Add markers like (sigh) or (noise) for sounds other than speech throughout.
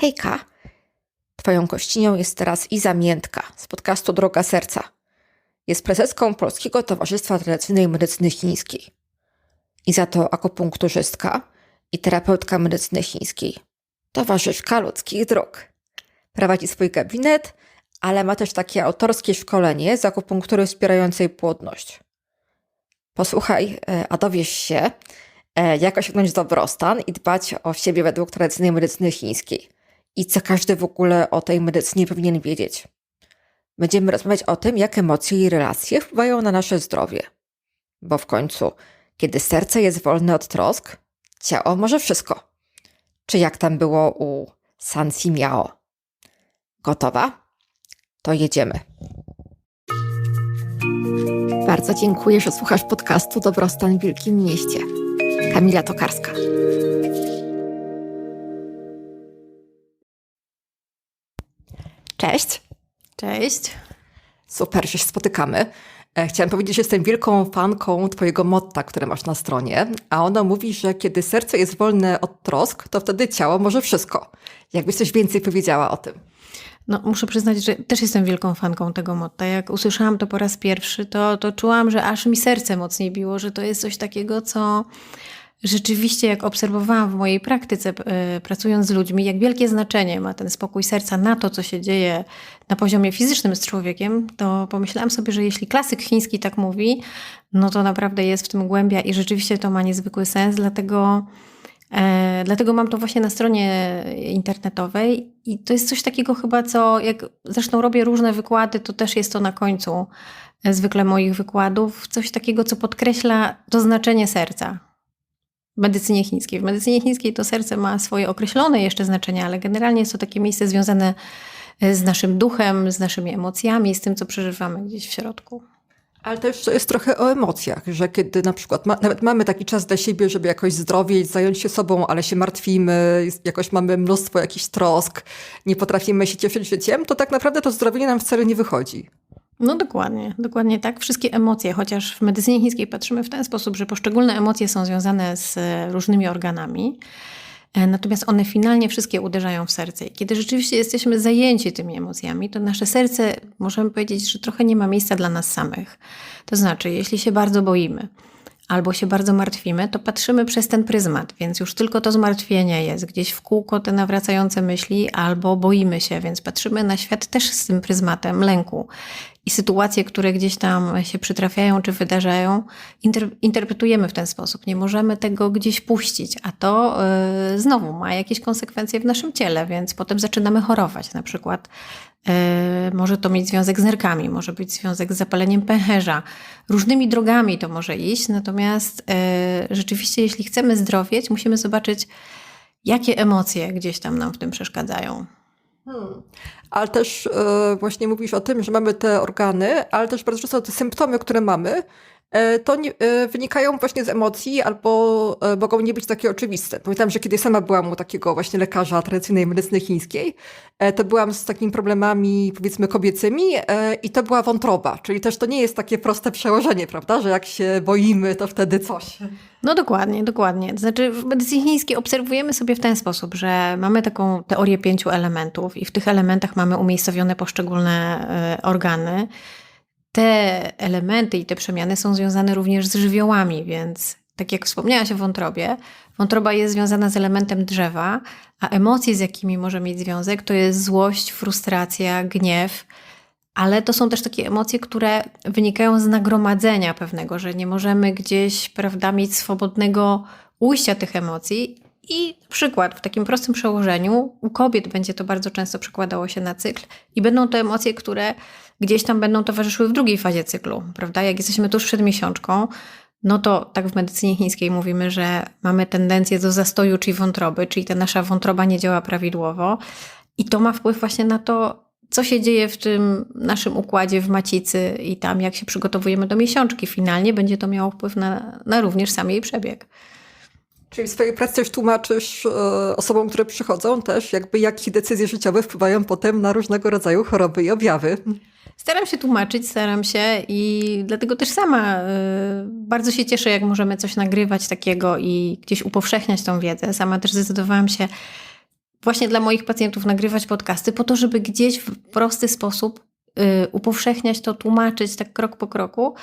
Hejka! Twoją gościnią jest teraz Iza Miętka z podcastu Droga Serca. Jest prezeską Polskiego Towarzystwa Tradycyjnej Medycyny Chińskiej. Iza to akupunkturzystka i terapeutka medycyny chińskiej. Towarzyszka ludzkich dróg. Prowadzi swój gabinet, ale ma też takie autorskie szkolenie z akupunktury wspierającej płodność. Posłuchaj, e, a dowiesz się, e, jak osiągnąć dobrostan i dbać o siebie według tradycyjnej medycyny chińskiej i co każdy w ogóle o tej medycynie powinien wiedzieć. Będziemy rozmawiać o tym, jak emocje i relacje wpływają na nasze zdrowie. Bo w końcu, kiedy serce jest wolne od trosk, ciało może wszystko. Czy jak tam było u San Miao? Gotowa? To jedziemy. Bardzo dziękuję, że słuchasz podcastu Dobrostan w Wielkim Mieście. Kamila Tokarska. Cześć. Cześć. Super, że się spotykamy. E, Chciałam powiedzieć, że jestem wielką fanką Twojego motta, które masz na stronie, a ono mówi, że kiedy serce jest wolne od trosk, to wtedy ciało może wszystko. Jakbyś coś więcej powiedziała o tym. No, muszę przyznać, że też jestem wielką fanką tego motta. Jak usłyszałam to po raz pierwszy, to, to czułam, że aż mi serce mocniej biło, że to jest coś takiego, co rzeczywiście, jak obserwowałam w mojej praktyce, y, pracując z ludźmi, jak wielkie znaczenie ma ten spokój serca na to, co się dzieje na poziomie fizycznym z człowiekiem, to pomyślałam sobie, że jeśli klasyk chiński tak mówi, no to naprawdę jest w tym głębia i rzeczywiście to ma niezwykły sens, dlatego. E, dlatego mam to właśnie na stronie internetowej i to jest coś takiego chyba, co jak zresztą robię różne wykłady, to też jest to na końcu e, zwykle moich wykładów, coś takiego, co podkreśla to znaczenie serca medycynie chińskiej. W medycynie chińskiej to serce ma swoje określone jeszcze znaczenia, ale generalnie jest to takie miejsce związane e, z naszym duchem, z naszymi emocjami, z tym, co przeżywamy gdzieś w środku. Ale też to jest trochę o emocjach, że kiedy na przykład ma, nawet mamy taki czas dla siebie, żeby jakoś zdrowieć, zająć się sobą, ale się martwimy, jakoś mamy mnóstwo jakichś trosk, nie potrafimy się cieszyć życiem, to tak naprawdę to zdrowienie nam wcale nie wychodzi. No dokładnie, dokładnie tak. Wszystkie emocje, chociaż w medycynie chińskiej patrzymy w ten sposób, że poszczególne emocje są związane z e, różnymi organami, e, natomiast one finalnie wszystkie uderzają w serce. I kiedy rzeczywiście jesteśmy zajęci tymi emocjami, to nasze serce, możemy powiedzieć, że trochę nie ma miejsca dla nas samych. To znaczy, jeśli się bardzo boimy, albo się bardzo martwimy, to patrzymy przez ten pryzmat, więc już tylko to zmartwienie jest, gdzieś w kółko te nawracające myśli, albo boimy się, więc patrzymy na świat też z tym pryzmatem lęku. I sytuacje, które gdzieś tam się przytrafiają czy wydarzają, inter interpretujemy w ten sposób. Nie możemy tego gdzieś puścić, a to yy, znowu ma jakieś konsekwencje w naszym ciele, więc potem zaczynamy chorować. Na przykład yy, może to mieć związek z nerkami, może być związek z zapaleniem pęcherza. Różnymi drogami to może iść, natomiast yy, rzeczywiście, jeśli chcemy zdrowieć, musimy zobaczyć, jakie emocje gdzieś tam nam w tym przeszkadzają. Hmm. Ale też e, właśnie mówisz o tym, że mamy te organy, ale też bardzo często te symptomy, które mamy, to nie, e, wynikają właśnie z emocji albo e, mogą nie być takie oczywiste. Pamiętam, że kiedy sama byłam u takiego właśnie lekarza tradycyjnej medycyny chińskiej, e, to byłam z takimi problemami powiedzmy kobiecymi e, i to była wątroba, czyli też to nie jest takie proste przełożenie, prawda, że jak się boimy, to wtedy coś. No dokładnie, dokładnie. Znaczy w medycynie chińskiej obserwujemy sobie w ten sposób, że mamy taką teorię pięciu elementów i w tych elementach mamy umiejscowione poszczególne e, organy. Te elementy i te przemiany są związane również z żywiołami, więc tak jak wspomniałaś o wątrobie, wątroba jest związana z elementem drzewa, a emocje, z jakimi może mieć związek, to jest złość, frustracja, gniew, ale to są też takie emocje, które wynikają z nagromadzenia pewnego, że nie możemy gdzieś, prawda, mieć swobodnego ujścia tych emocji. I przykład w takim prostym przełożeniu, u kobiet będzie to bardzo często przekładało się na cykl i będą to emocje, które gdzieś tam będą towarzyszyły w drugiej fazie cyklu, prawda? Jak jesteśmy tuż przed miesiączką, no to tak w medycynie chińskiej mówimy, że mamy tendencję do zastoju czy wątroby, czyli ta nasza wątroba nie działa prawidłowo i to ma wpływ właśnie na to, co się dzieje w tym naszym układzie w macicy i tam, jak się przygotowujemy do miesiączki. Finalnie będzie to miało wpływ na, na również sam jej przebieg. Czyli w swojej pracy też tłumaczysz e, osobom, które przychodzą też, jakby jakie decyzje życiowe wpływają potem na różnego rodzaju choroby i objawy. Staram się tłumaczyć, staram się i dlatego też sama y, bardzo się cieszę, jak możemy coś nagrywać takiego i gdzieś upowszechniać tą wiedzę. Sama też zdecydowałam się właśnie dla moich pacjentów nagrywać podcasty, po to, żeby gdzieś w prosty sposób upowszechniać to, tłumaczyć tak krok po kroku.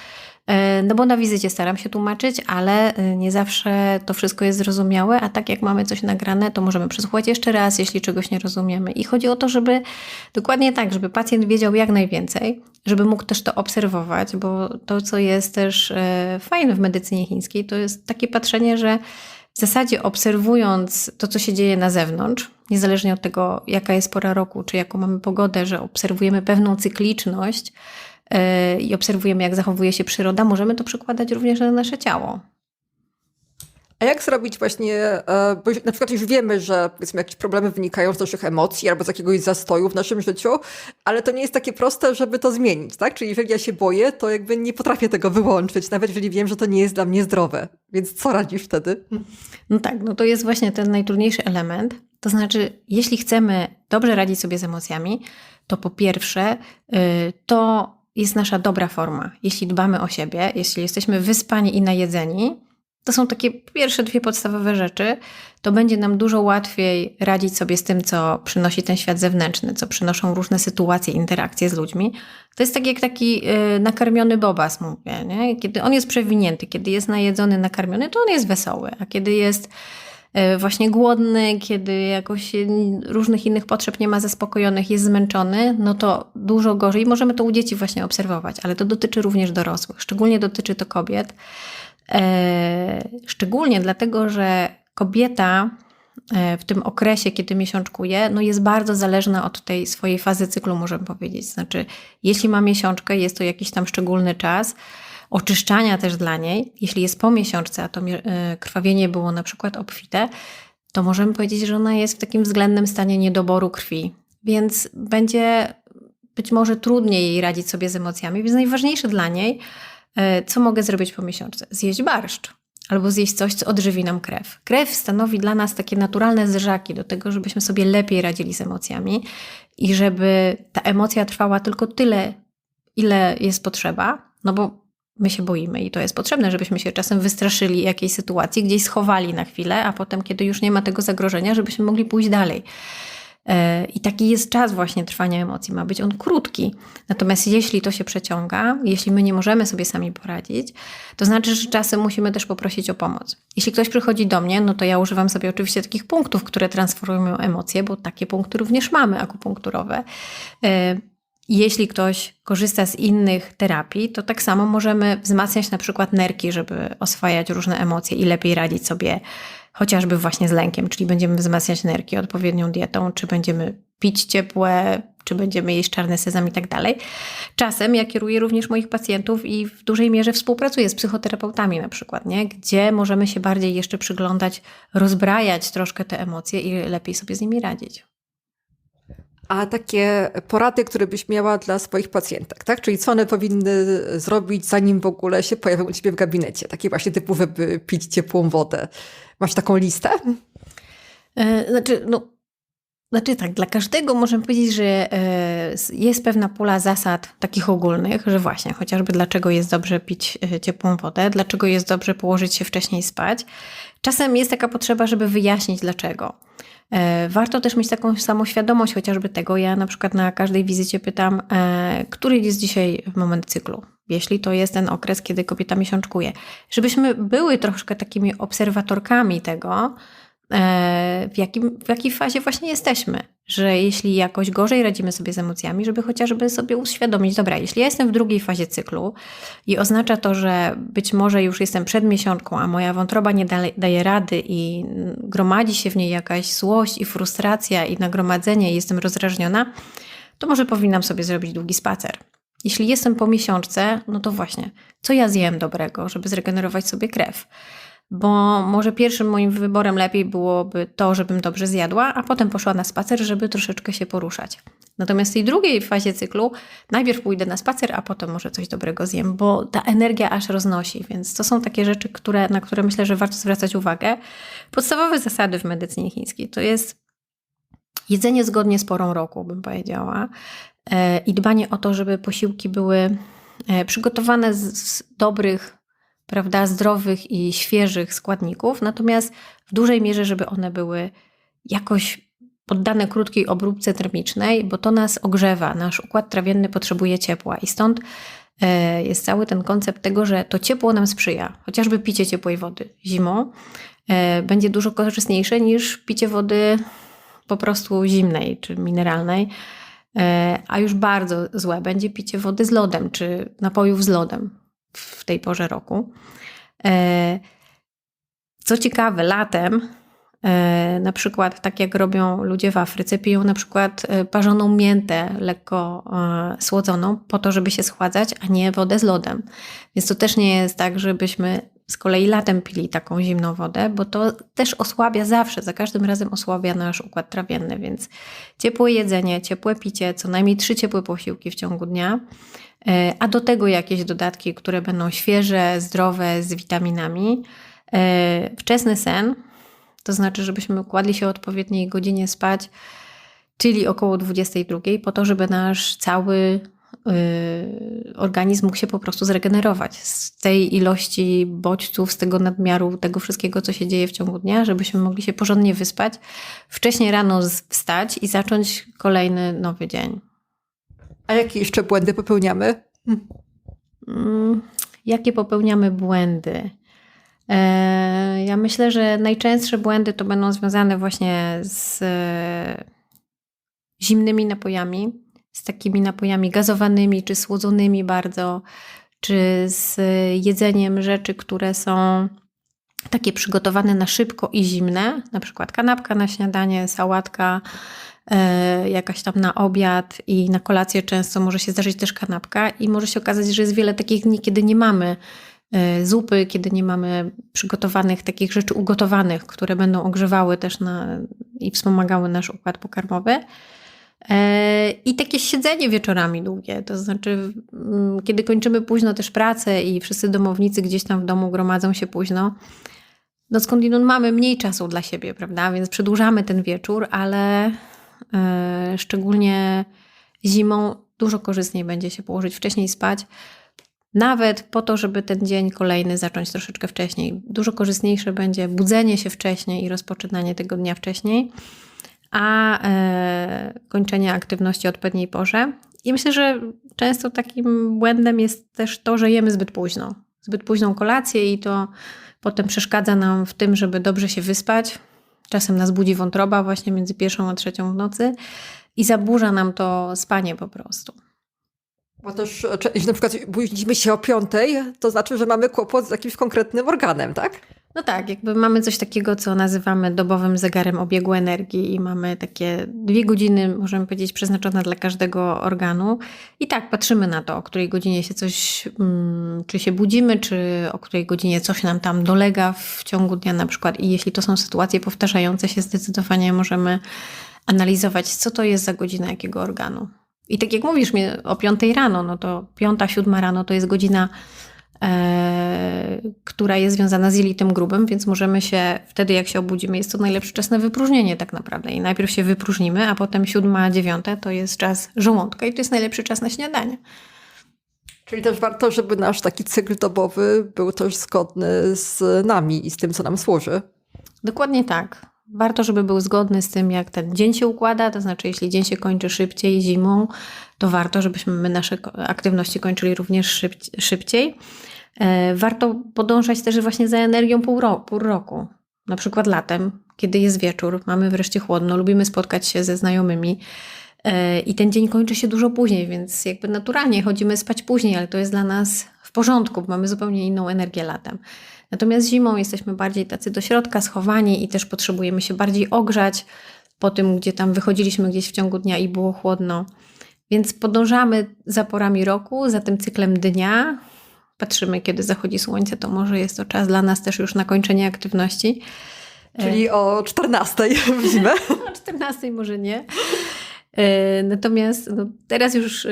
Y, no bo na wizycie staram się tłumaczyć, ale y, nie zawsze to wszystko jest zrozumiałe, a tak jak mamy coś nagrane, to możemy przesłuchać jeszcze raz, jeśli czegoś nie rozumiemy. I chodzi o to, żeby dokładnie tak, żeby pacjent wiedział jak najwięcej, żeby mógł też to obserwować, bo to, co jest też y, fajne w medycynie chińskiej, to jest takie patrzenie, że w zasadzie obserwując to, co się dzieje na zewnątrz, niezależnie od tego, jaka jest pora roku, czy jaką mamy pogodę, że obserwujemy pewną cykliczność yy, i obserwujemy, jak zachowuje się przyroda, możemy to przekładać również na nasze ciało. A jak zrobić właśnie, e, bo na przykład już wiemy, że powiedzmy jakieś problemy wynikają z naszych emocji albo z jakiegoś zastoju w naszym życiu, ale to nie jest takie proste, żeby to zmienić, tak? Czyli jeżeli ja się boję, to jakby nie potrafię tego wyłączyć, nawet jeżeli wiem, że to nie jest dla mnie zdrowe. Więc co radzisz wtedy? No tak, no to jest właśnie ten najtrudniejszy element. To znaczy, jeśli chcemy dobrze radzić sobie z emocjami, to po pierwsze, yy, to jest nasza dobra forma. Jeśli dbamy o siebie, jeśli jesteśmy wyspani i najedzeni, to są takie pierwsze dwie podstawowe rzeczy, to będzie nam dużo łatwiej radzić sobie z tym, co przynosi ten świat zewnętrzny, co przynoszą różne sytuacje, interakcje z ludźmi. To jest tak jak taki y, nakarmiony bobas, mówię, nie? Kiedy on jest przewinięty, kiedy jest najedzony, nakarmiony, to on jest wesoły, a kiedy jest y, właśnie głodny, kiedy jakoś y, różnych innych potrzeb nie ma zaspokojonych, jest zmęczony, no to dużo gorzej. Możemy to u dzieci właśnie obserwować, ale to dotyczy również dorosłych. Szczególnie dotyczy to kobiet. E, Szczególnie dlatego, że kobieta e, w tym okresie, kiedy miesiączkuje, no jest bardzo zależna od tej swojej fazy cyklu, możemy powiedzieć. Znaczy, jeśli ma miesiączkę, jest to jakiś tam szczególny czas oczyszczania też dla niej. Jeśli jest po miesiączce, a to e, krwawienie było na przykład obfite, to możemy powiedzieć, że ona jest w takim względnym stanie niedoboru krwi. Więc będzie być może trudniej jej radzić sobie z emocjami, więc najważniejsze dla niej, co mogę zrobić po miesiączce? Zjeść barszcz albo zjeść coś, co odżywi nam krew. Krew stanowi dla nas takie naturalne zderzaki do tego, żebyśmy sobie lepiej radzili z emocjami i żeby ta emocja trwała tylko tyle, ile jest potrzeba, no bo my się boimy i to jest potrzebne, żebyśmy się czasem wystraszyli jakiejś sytuacji, gdzieś schowali na chwilę, a potem, kiedy już nie ma tego zagrożenia, żebyśmy mogli pójść dalej. E, I taki jest czas właśnie trwania emocji, ma być on krótki. Natomiast jeśli to się przeciąga, jeśli my nie możemy sobie sami poradzić, to znaczy, że czasem musimy też poprosić o pomoc. Jeśli ktoś przychodzi do mnie, no to ja używam sobie oczywiście takich punktów, które transformują emocje, bo takie punkty również mamy akupunkturowe. E, Jeśli ktoś korzysta z innych terapii, to tak samo możemy wzmacniać na przykład nerki, żeby oswajać różne emocje i lepiej radzić sobie chociażby właśnie z lękiem, czyli będziemy wzmacniać nerki odpowiednią dietą, czy będziemy pić ciepłe, czy będziemy jeść czarny sezam i tak dalej. Czasem ja kieruję również moich pacjentów i w dużej mierze współpracuję z psychoterapeutami na przykład, nie? gdzie możemy się bardziej jeszcze przyglądać, rozbrajać troszkę te emocje i lepiej sobie z nimi radzić. A takie porady, które byś miała dla swoich pacjentek, tak? Czyli co one powinny zrobić, zanim w ogóle się pojawią u ciebie w gabinecie? Takie właśnie typu, żeby pić ciepłą wodę. Masz taką listę? E, Znaczy, no, znaczy tak, dla każdego możemy powiedzieć, że e, jest pewna pula zasad takich ogólnych, że właśnie chociażby dlaczego jest dobrze pić e, ciepłą wodę, dlaczego jest dobrze położyć się wcześniej spać. Czasem jest taka potrzeba, żeby wyjaśnić dlaczego. E, Warto też mieć taką samoświadomość chociażby tego. Ja na przykład na każdej wizycie pytam, który jest dzisiaj moment cyklu. Jeśli to jest ten okres, kiedy kobieta miesiączkuje. Żebyśmy były troszkę takimi obserwatorkami tego, w, jakim, w jakiej fazie właśnie jesteśmy. Że jeśli jakoś gorzej radzimy sobie z emocjami, żeby chociażby sobie uświadomić, dobra, jeśli ja jestem w drugiej fazie cyklu i oznacza to, że być może już jestem przed miesiączką, a moja wątroba nie daje, rady i gromadzi się w niej jakaś złość i frustracja i nagromadzenie i jestem rozdrażniona, to może powinnam sobie zrobić długi spacer. Jeśli jestem po miesiączce, no to właśnie, co ja zjem dobrego, żeby zregenerować sobie krew? Bo może pierwszym moim wyborem lepiej byłoby to, żebym dobrze zjadła, a potem poszła na spacer, żeby troszeczkę się poruszać. Natomiast w tej drugiej fazie cyklu najpierw pójdę na spacer, a potem może coś dobrego zjem, bo ta energia aż roznosi. Więc to są takie rzeczy, które, na które myślę, że warto zwracać uwagę. Podstawowe zasady w medycynie chińskiej to jest jedzenie zgodnie z porą roku, bym powiedziała, e, i dbanie o to, żeby posiłki były e, przygotowane z, z dobrych, prawda, zdrowych i świeżych składników, natomiast w dużej mierze, żeby one były jakoś poddane krótkiej obróbce termicznej, bo to nas ogrzewa. Nasz układ trawienny potrzebuje ciepła i stąd e, jest cały ten koncept tego, że to ciepło nam sprzyja. Chociażby picie ciepłej wody zimą e, będzie dużo korzystniejsze niż picie wody po prostu zimnej czy mineralnej. E, A już bardzo złe będzie picie wody z lodem czy napojów z lodem w tej porze roku. E, Co ciekawe, latem, e, na przykład tak jak robią ludzie w Afryce, piją na przykład e, parzoną miętę lekko słodzoną po to, żeby się schładzać, a nie wodę z lodem. Więc to też nie jest tak, żebyśmy z kolei latem pili taką zimną wodę, bo to też osłabia zawsze, za każdym razem osłabia nasz układ trawienny, więc ciepłe jedzenie, ciepłe picie, co najmniej trzy ciepłe posiłki w ciągu dnia, a do tego jakieś dodatki, które będą świeże, zdrowe, z witaminami. E, Wczesny sen, to znaczy, żebyśmy kładli się o odpowiedniej godzinie spać, czyli około 22, po to, żeby nasz cały y, organizm mógł się po prostu zregenerować z tej ilości bodźców, z tego nadmiaru, tego wszystkiego, co się dzieje w ciągu dnia, żebyśmy mogli się porządnie wyspać, wcześniej rano wstać i zacząć kolejny nowy dzień. A jakie jeszcze błędy popełniamy? Mm, Jakie popełniamy błędy? E, Ja myślę, że najczęstsze błędy to będą związane właśnie z e, zimnymi napojami, z takimi napojami gazowanymi czy słodzonymi bardzo, czy z jedzeniem rzeczy, które są takie przygotowane na szybko i zimne, na przykład kanapka na śniadanie, sałatka, jakaś tam na obiad i na kolację często może się zdarzyć też kanapka i może się okazać, że jest wiele takich dni, kiedy nie mamy e, zupy, kiedy nie mamy przygotowanych takich rzeczy ugotowanych, które będą ogrzewały też na, i wspomagały nasz układ pokarmowy. E, I takie siedzenie wieczorami długie, to znaczy, mm, kiedy kończymy późno też pracę i wszyscy domownicy gdzieś tam w domu gromadzą się późno, no skądinąd mamy mniej czasu dla siebie, prawda? Więc przedłużamy ten wieczór, ale e, szczególnie zimą dużo korzystniej będzie się położyć wcześniej spać. Nawet po to, żeby ten dzień kolejny zacząć troszeczkę wcześniej. Dużo korzystniejsze będzie budzenie się wcześniej i rozpoczynanie tego dnia wcześniej, a e, kończenie aktywności o odpowiedniej porze. I myślę, że często takim błędem jest też to, że jemy zbyt późno. Zbyt późną kolację i to potem przeszkadza nam w tym, żeby dobrze się wyspać. Czasem nas budzi wątroba właśnie między pierwszą a trzecią w nocy i zaburza nam to spanie po prostu. Bo też, jeśli na przykład budzimy się o piątej, to znaczy, że mamy kłopot z jakimś konkretnym organem, tak? No tak, jakby mamy coś takiego, co nazywamy dobowym zegarem obiegu energii i mamy takie dwie godziny, możemy powiedzieć, przeznaczone dla każdego organu. I tak patrzymy na to, o której godzinie się coś, mm, czy się budzimy, czy o której godzinie coś nam tam dolega w ciągu dnia na przykład. I jeśli to są sytuacje powtarzające się, zdecydowanie możemy analizować, co to jest za godzina jakiego organu. I tak jak mówisz mi o 5 rano, no to piąta, siódma rano to jest godzina e, która jest związana z jelitem grubym, więc możemy się wtedy, jak się obudzimy, jest to najlepszy czas na wypróżnienie tak naprawdę. I najpierw się wypróżnimy, a potem siódma, dziewiąta to jest czas żołądka i to jest najlepszy czas na śniadanie. Czyli też warto, żeby nasz taki cykl dobowy był też zgodny z nami i z tym, co nam służy. Dokładnie tak. Warto, żeby był zgodny z tym, jak ten dzień się układa, to znaczy, jeśli dzień się kończy szybciej zimą, to warto, żebyśmy my nasze aktywności kończyli również szyb- szybciej. E, Warto podążać też właśnie za energią pół, ro- pół roku. Na przykład latem, kiedy jest wieczór, mamy wreszcie chłodno, lubimy spotkać się ze znajomymi e, i ten dzień kończy się dużo później, więc jakby naturalnie chodzimy spać później, ale to jest dla nas w porządku, bo mamy zupełnie inną energię latem. Natomiast zimą jesteśmy bardziej tacy do środka schowani i też potrzebujemy się bardziej ogrzać po tym, gdzie tam wychodziliśmy gdzieś w ciągu dnia i było chłodno. Więc podążamy za porami roku, za tym cyklem dnia. Patrzymy, kiedy zachodzi słońce, to może jest to czas dla nas też już na kończenie aktywności. Czyli o 14 w zimę. (laughs) O 14 może nie. E, Natomiast no, teraz już e,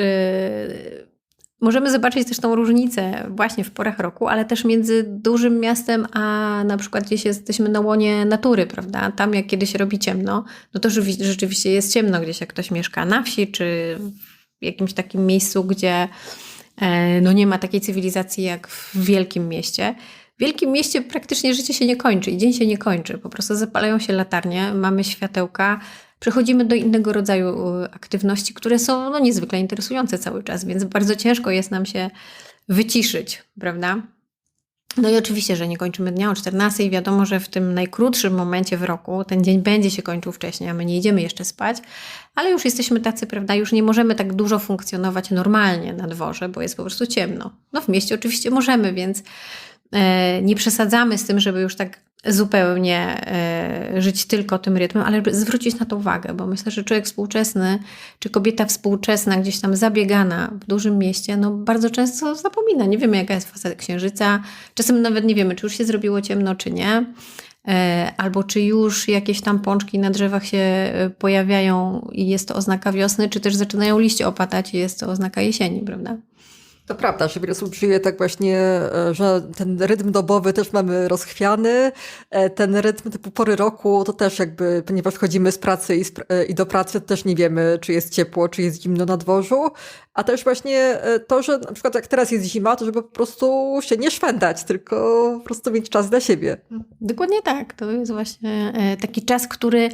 możemy zobaczyć też tą różnicę właśnie w porach roku, ale też między dużym miastem, a na przykład gdzieś jesteśmy na łonie natury, prawda? Tam jak kiedyś robi ciemno, no to rzeczywiście jest ciemno gdzieś, jak ktoś mieszka na wsi, czy w jakimś takim miejscu, gdzie e, no nie ma takiej cywilizacji jak w wielkim mieście. W wielkim mieście praktycznie życie się nie kończy i dzień się nie kończy. Po prostu zapalają się latarnie, mamy światełka, przechodzimy do innego rodzaju aktywności, które są no, niezwykle interesujące cały czas, więc bardzo ciężko jest nam się wyciszyć, prawda? No i oczywiście, że nie kończymy dnia o 14 i wiadomo, że w tym najkrótszym momencie w roku ten dzień będzie się kończył wcześniej, a my nie idziemy jeszcze spać, ale już jesteśmy tacy, prawda, już nie możemy tak dużo funkcjonować normalnie na dworze, bo jest po prostu ciemno. No w mieście oczywiście możemy, więc e, nie przesadzamy z tym, żeby już tak zupełnie e, żyć tylko tym rytmem, ale zwrócić na to uwagę, bo myślę, że człowiek współczesny, czy kobieta współczesna, gdzieś tam zabiegana w dużym mieście, no bardzo często zapomina. Nie wiemy, jaka jest faza księżyca. Czasem nawet nie wiemy, czy już się zrobiło ciemno, czy nie. E, albo czy już jakieś tam pączki na drzewach się e, pojawiają i jest to oznaka wiosny, czy też zaczynają liście opadać i jest to oznaka jesieni, prawda? To prawda, że wiele osób żyje tak właśnie, e, że ten rytm dobowy też mamy rozchwiany. E, ten rytm typu pory roku to też jakby, ponieważ chodzimy z pracy i, e, i do pracy, to też nie wiemy, czy jest ciepło, czy jest zimno na dworzu. A też właśnie to, że na przykład jak teraz jest zima, to żeby po prostu się nie szwendać, tylko po prostu mieć czas dla siebie. Dokładnie tak. To jest właśnie taki czas, który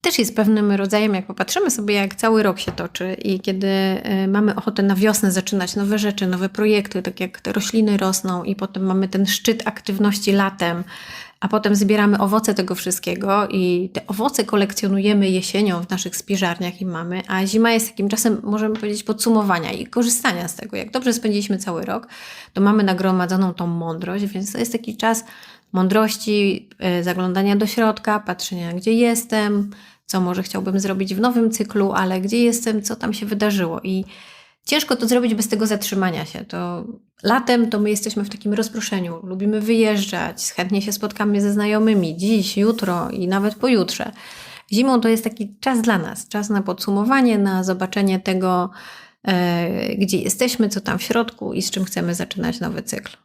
też jest pewnym rodzajem, jak popatrzymy sobie, jak cały rok się toczy i kiedy e, mamy ochotę na wiosnę zaczynać nowe rzeczy, nowe projekty, tak jak te rośliny rosną i potem mamy ten szczyt aktywności latem, a potem zbieramy owoce tego wszystkiego i te owoce kolekcjonujemy jesienią w naszych spiżarniach i mamy, a zima jest takim czasem, możemy powiedzieć, podsumowania i korzystania z tego. Jak dobrze spędziliśmy cały rok, to mamy nagromadzoną tą mądrość, więc to jest taki czas mądrości, e, zaglądania do środka, patrzenia, gdzie jestem, co może chciałbym zrobić w nowym cyklu, ale gdzie jestem, co tam się wydarzyło. I ciężko to zrobić bez tego zatrzymania się. To latem to my jesteśmy w takim rozproszeniu. Lubimy wyjeżdżać, chętnie się spotkamy ze znajomymi dziś, jutro i nawet pojutrze. Zimą to jest taki czas dla nas, czas na podsumowanie, na zobaczenie tego, e, gdzie jesteśmy, co tam w środku i z czym chcemy zaczynać nowy cykl.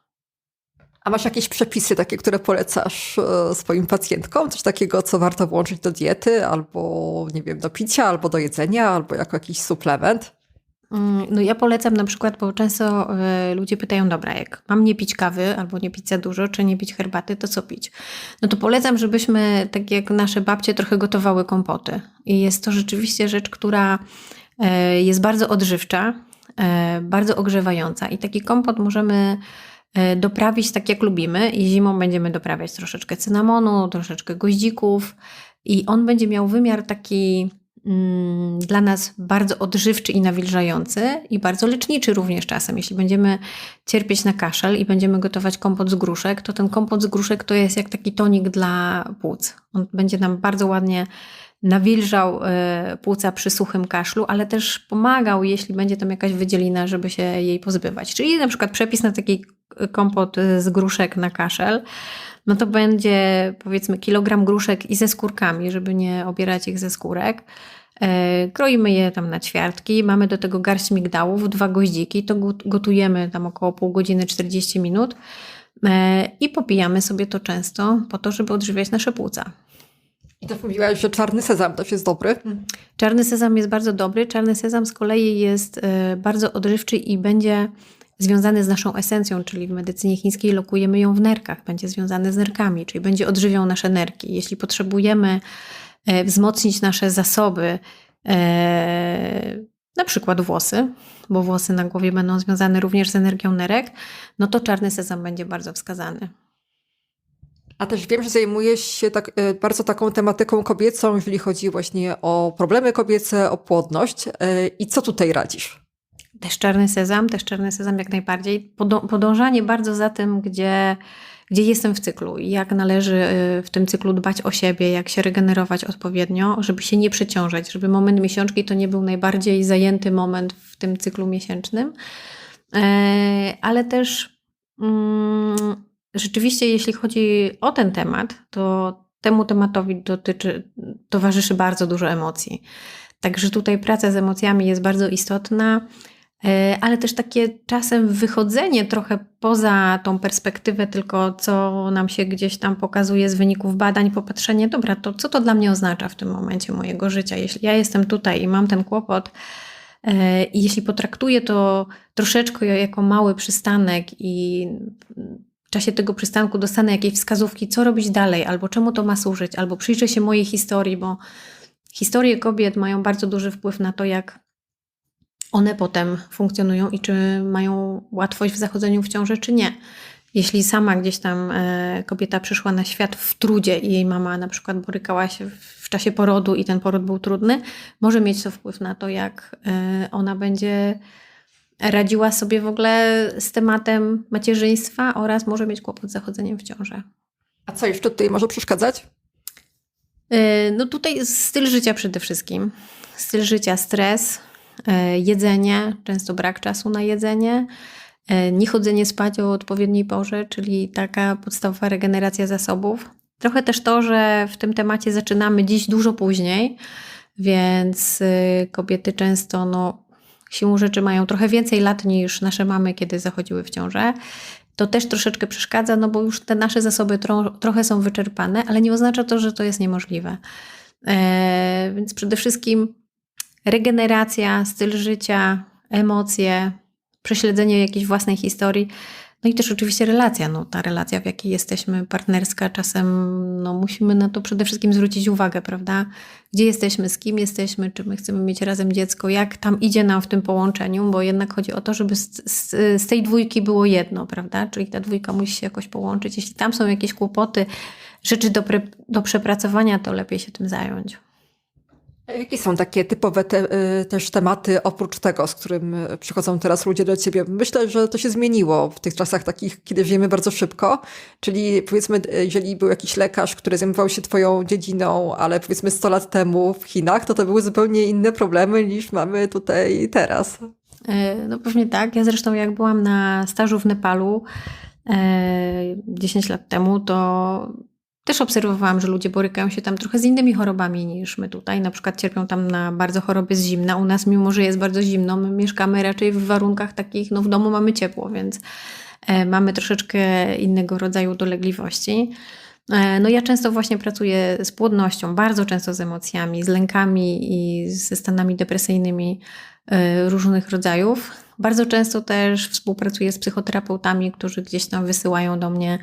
A masz jakieś przepisy takie, które polecasz e, swoim pacjentkom? Coś takiego, co warto włączyć do diety, albo nie wiem, do picia, albo do jedzenia, albo jako jakiś suplement? Mm, no ja polecam na przykład, bo często y, ludzie pytają, dobra, jak mam nie pić kawy albo nie pić za dużo, czy nie pić herbaty, to co pić? No to polecam, żebyśmy, tak jak nasze babcie, trochę gotowały kompoty. I jest to rzeczywiście rzecz, która y, jest bardzo odżywcza, bardzo ogrzewająca. I taki kompot możemy E, doprawić tak jak lubimy i zimą będziemy doprawiać troszeczkę cynamonu, troszeczkę goździków i on będzie miał wymiar taki mm, dla nas bardzo odżywczy i nawilżający i bardzo leczniczy również czasem. Jeśli będziemy cierpieć na kaszel i będziemy gotować kompot z gruszek, to ten kompot z gruszek to jest jak taki tonik dla płuc. On będzie nam bardzo ładnie nawilżał e, płuca przy suchym kaszlu, ale też pomagał, jeśli będzie tam jakaś wydzielina, żeby się jej pozbywać. Czyli na przykład przepis na taki kompot z gruszek na kaszel, no to będzie powiedzmy kilogram gruszek i ze skórkami, żeby nie obierać ich ze skórek. E, kroimy je tam na ćwiartki, mamy do tego garść migdałów, dwa goździki, to gotujemy tam około pół godziny, 40 minut e, i popijamy sobie to często po to, żeby odżywiać nasze płuca. I to mówiłaś, że czarny sezam też jest dobry. Czarny sezam jest bardzo dobry. Czarny sezam z kolei jest e, bardzo odżywczy i będzie związany z naszą esencją, czyli w medycynie chińskiej lokujemy ją w nerkach, będzie związany z nerkami, czyli będzie odżywiał nasze nerki. Jeśli potrzebujemy e, wzmocnić nasze zasoby, e, na przykład włosy, bo włosy na głowie będą związane również z energią nerek, no to czarny sezam będzie bardzo wskazany. A też wiem, że zajmujesz się tak, e, bardzo taką tematyką kobiecą, jeżeli chodzi właśnie o problemy kobiece, o płodność. I co tutaj radzisz? Też czarny sezam, też czarny sezam jak najbardziej. Podążanie bardzo za tym, gdzie, gdzie jestem w cyklu i jak należy y, w tym cyklu dbać o siebie, jak się regenerować odpowiednio, żeby się nie przeciążać, żeby moment miesiączki to nie był najbardziej zajęty moment w tym cyklu miesięcznym. E, ale też mm, rzeczywiście, jeśli chodzi o ten temat, to temu tematowi dotyczy, towarzyszy bardzo dużo emocji. Także tutaj praca z emocjami jest bardzo istotna. E, ale też takie czasem wychodzenie trochę poza tą perspektywę, tylko co nam się gdzieś tam pokazuje z wyników badań, popatrzenie, dobra, to co to dla mnie oznacza w tym momencie mojego życia? Jeśli ja jestem tutaj i mam ten kłopot, e, i jeśli potraktuję to troszeczkę jako mały przystanek i w czasie tego przystanku dostanę jakieś wskazówki, co robić dalej, albo czemu to ma służyć, albo przyjrzę się mojej historii, bo historie kobiet mają bardzo duży wpływ na to, jak one potem funkcjonują i czy mają łatwość w zachodzeniu w ciąży, czy nie. Jeśli sama gdzieś tam e, kobieta przyszła na świat w trudzie i jej mama na przykład borykała się w, czasie porodu i ten poród był trudny, może mieć to wpływ na to, jak e, ona będzie radziła sobie w ogóle z tematem macierzyństwa oraz może mieć kłopot z zachodzeniem w ciążę. A co jeszcze tutaj może przeszkadzać? E, No tutaj styl życia przede wszystkim. Styl życia, stres, jedzenie, często brak czasu na jedzenie, e, niechodzenie spać o odpowiedniej porze, czyli taka podstawowa regeneracja zasobów. Trochę też to, że w tym temacie zaczynamy dziś dużo później, więc y, kobiety często no, siłą rzeczy mają trochę więcej lat niż nasze mamy, kiedy zachodziły w ciążę. To też troszeczkę przeszkadza, no bo już te nasze zasoby tro, trochę są wyczerpane, ale nie oznacza to, że to jest niemożliwe. E, więc przede wszystkim regeneracja, styl życia, emocje, prześledzenie jakiejś własnej historii, no i też oczywiście relacja, no ta relacja, w jakiej jesteśmy, partnerska, czasem no musimy na to przede wszystkim zwrócić uwagę, prawda? Gdzie jesteśmy, z kim jesteśmy, czy my chcemy mieć razem dziecko, jak tam idzie nam w tym połączeniu, bo jednak chodzi o to, żeby z, z, z tej dwójki było jedno, prawda? Czyli ta dwójka musi się jakoś połączyć. Jeśli tam są jakieś kłopoty, rzeczy do, pre, do przepracowania, to lepiej się tym zająć. Jakie są takie typowe te, y, też tematy oprócz tego, z którym y, przychodzą teraz ludzie do ciebie? Myślę, że to się zmieniło w tych czasach takich, kiedy żyjemy bardzo szybko. Czyli powiedzmy, jeżeli był jakiś lekarz, który zajmował się twoją dziedziną, ale powiedzmy 100 lat temu w Chinach, to to były zupełnie inne problemy niż mamy tutaj teraz. E, No pewnie tak. Ja zresztą jak byłam na stażu w Nepalu e, 10 lat temu, to też obserwowałam, że ludzie borykają się tam trochę z innymi chorobami niż my tutaj. Na przykład cierpią tam na bardzo choroby z zimna. U nas, mimo że jest bardzo zimno, my mieszkamy raczej w warunkach takich, no w domu mamy ciepło, więc e, mamy troszeczkę innego rodzaju dolegliwości. E, No ja często właśnie pracuję z płodnością, bardzo często z emocjami, z lękami i ze stanami depresyjnymi e, różnych rodzajów. Bardzo często też współpracuję z psychoterapeutami, którzy gdzieś tam wysyłają do mnie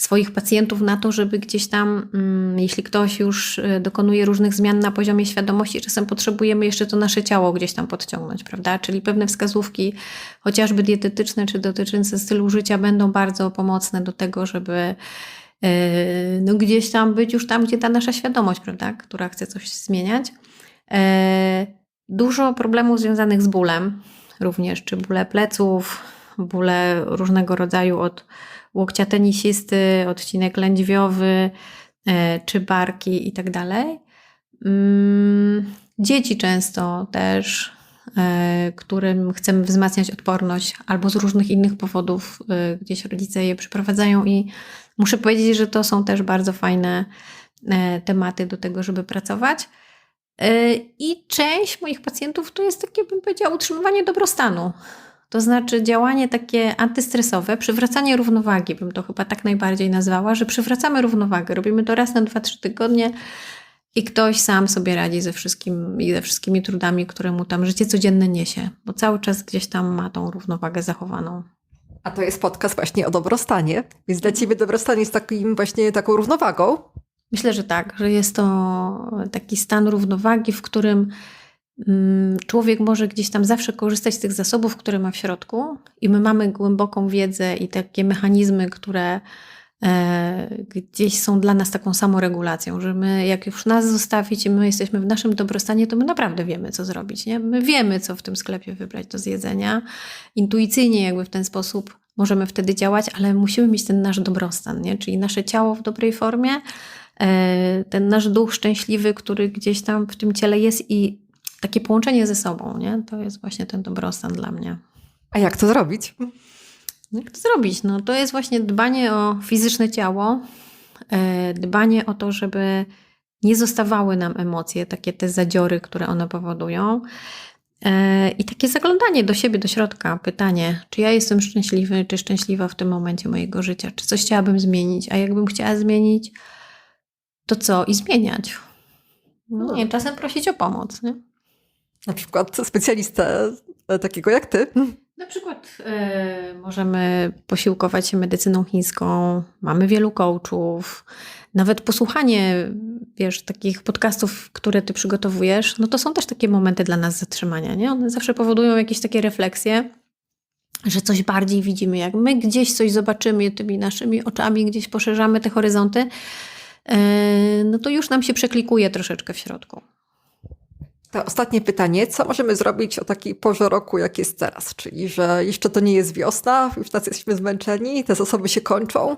swoich pacjentów na to, żeby gdzieś tam, mm, jeśli ktoś już e, dokonuje różnych zmian na poziomie świadomości, czasem potrzebujemy jeszcze to nasze ciało gdzieś tam podciągnąć, prawda? Czyli pewne wskazówki, chociażby dietetyczne czy dotyczące stylu życia, będą bardzo pomocne do tego, żeby e, no gdzieś tam być już tam, gdzie ta nasza świadomość, prawda, która chce coś zmieniać. E, Dużo problemów związanych z bólem, również czy bóle pleców, bóle różnego rodzaju od łokcia tenisisty, odcinek lędźwiowy, e, czy barki i tak dalej. Mm, Dzieci często też, e, którym chcemy wzmacniać odporność, albo z różnych innych powodów e, gdzieś rodzice je przyprowadzają i muszę powiedzieć, że to są też bardzo fajne tematy do tego, żeby pracować. I część moich pacjentów to jest takie, bym powiedziała, utrzymywanie dobrostanu. To znaczy działanie takie antystresowe, przywracanie równowagi, bym to chyba tak najbardziej nazwała, że przywracamy równowagę. Robimy to raz na 2-3 tygodnie i ktoś sam sobie radzi ze, wszystkim, i ze wszystkimi trudami, które mu tam życie codzienne niesie, bo cały czas gdzieś tam ma tą równowagę zachowaną. A to jest podcast właśnie o dobrostanie, więc dla ciebie dobrostan jest takim właśnie taką równowagą. Myślę, że tak, że jest to taki stan równowagi, w którym człowiek może gdzieś tam zawsze korzystać z tych zasobów, które ma w środku, i my mamy głęboką wiedzę i takie mechanizmy, które e, gdzieś są dla nas taką samoregulacją, że my, jak już nas zostawić i my jesteśmy w naszym dobrostanie, to my naprawdę wiemy, co zrobić. Nie? My wiemy, co w tym sklepie wybrać do zjedzenia. Intuicyjnie, jakby w ten sposób możemy wtedy działać, ale musimy mieć ten nasz dobrostan, nie? czyli nasze ciało w dobrej formie, e, ten nasz duch szczęśliwy, który gdzieś tam w tym ciele jest i takie połączenie ze sobą, nie? to jest właśnie ten dobrostan dla mnie. A jak to zrobić? No Jak to zrobić? No, to jest właśnie dbanie o fizyczne ciało, e, dbanie o to, żeby nie zostawały nam emocje, takie te zadziory, które one powodują. E, I takie zaglądanie do siebie, do środka, pytanie, czy ja jestem szczęśliwy, czy szczęśliwa w tym momencie mojego życia, czy coś chciałabym zmienić, a jakbym chciała zmienić, to co? I zmieniać. No, nie, czasem prosić o pomoc. Nie? Na przykład specjalistę e, takiego jak ty. Na przykład e, możemy posiłkować się medycyną chińską, mamy wielu coachów, nawet posłuchanie, wiesz, takich podcastów, które ty przygotowujesz, no to są też takie momenty dla nas zatrzymania, nie? One zawsze powodują jakieś takie refleksje, że coś bardziej widzimy. Jak my gdzieś coś zobaczymy tymi naszymi oczami, gdzieś poszerzamy te horyzonty, yy, no to już nam się przeklikuje troszeczkę w środku. To ostatnie pytanie. Co możemy zrobić o takiej porze roku, jak jest teraz? Czyli, że jeszcze to nie jest wiosna, już tacy jesteśmy zmęczeni, te zasoby się kończą.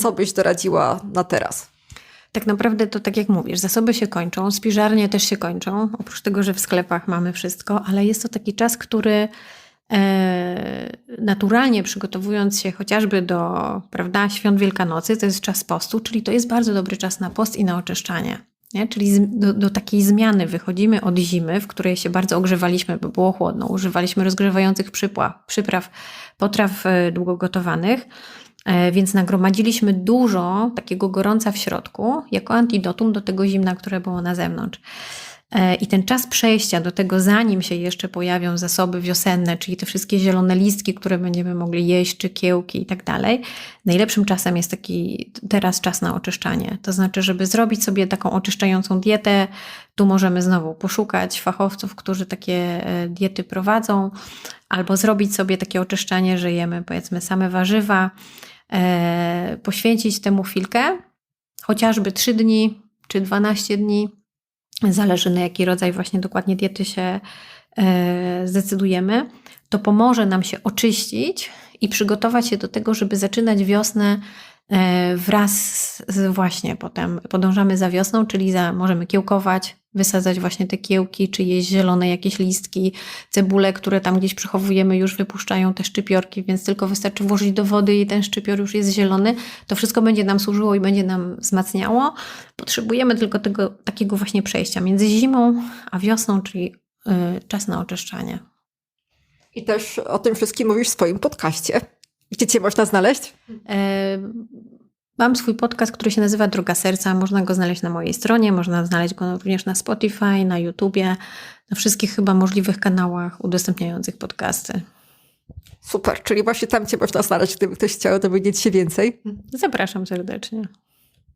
Co byś doradziła na teraz? Tak naprawdę to tak jak mówisz, zasoby się kończą, spiżarnie też się kończą, oprócz tego, że w sklepach mamy wszystko, ale jest to taki czas, który e, naturalnie przygotowując się chociażby do prawda, świąt Wielkanocy, to jest czas postu, czyli to jest bardzo dobry czas na post i na oczyszczanie. Nie? Czyli do, do takiej zmiany wychodzimy od zimy, w której się bardzo ogrzewaliśmy, bo było chłodno, używaliśmy rozgrzewających przypław, przypraw, potraw e, długogotowanych, E, Więc nagromadziliśmy dużo takiego gorąca w środku, jako antidotum do tego zimna, które było na zewnątrz. E, I ten czas przejścia do tego, zanim się jeszcze pojawią zasoby wiosenne, czyli te wszystkie zielone listki, które będziemy mogli jeść, czy kiełki i tak dalej, najlepszym czasem jest taki teraz czas na oczyszczanie. To znaczy, żeby zrobić sobie taką oczyszczającą dietę, tu możemy znowu poszukać fachowców, którzy takie e, diety prowadzą, albo zrobić sobie takie oczyszczanie, że jemy powiedzmy same warzywa, e, poświęcić temu chwilkę, chociażby 3 dni czy 12 dni, zależy na jaki rodzaj właśnie dokładnie diety się e, zdecydujemy, to pomoże nam się oczyścić i przygotować się do tego, żeby zaczynać wiosnę e, wraz z właśnie potem podążamy za wiosną, czyli za, możemy kiełkować, wysadzać właśnie te kiełki, czy jeść zielone jakieś listki, cebule, które tam gdzieś przechowujemy, już wypuszczają te szczypiorki, więc tylko wystarczy włożyć do wody i ten szczypior już jest zielony. To wszystko będzie nam służyło i będzie nam wzmacniało. Potrzebujemy tylko tego takiego właśnie przejścia między zimą a wiosną, czyli y, czas na oczyszczanie. I też o tym wszystkim mówisz w swoim podcaście. Gdzie cię można znaleźć? E, Mam swój podcast, który się nazywa Droga Serca. Można go znaleźć na mojej stronie, można znaleźć go również na Spotify, na YouTubie, na wszystkich chyba możliwych kanałach udostępniających podcasty. Super, czyli właśnie tam cię można znaleźć, gdyby ktoś chciał dowiedzieć się więcej. Zapraszam serdecznie.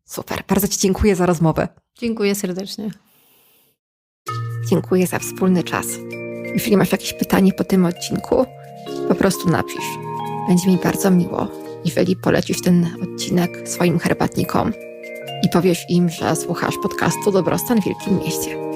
Super, bardzo ci dziękuję za rozmowę. Dziękuję serdecznie. Dziękuję za wspólny czas. Jeśli masz jakieś pytanie po tym odcinku, po prostu napisz. Będzie mi bardzo miło, jeżeli polecisz ten odcinek swoim herbatnikom i powiesz im, że słuchasz podcastu Dobrostan w Wielkim Mieście.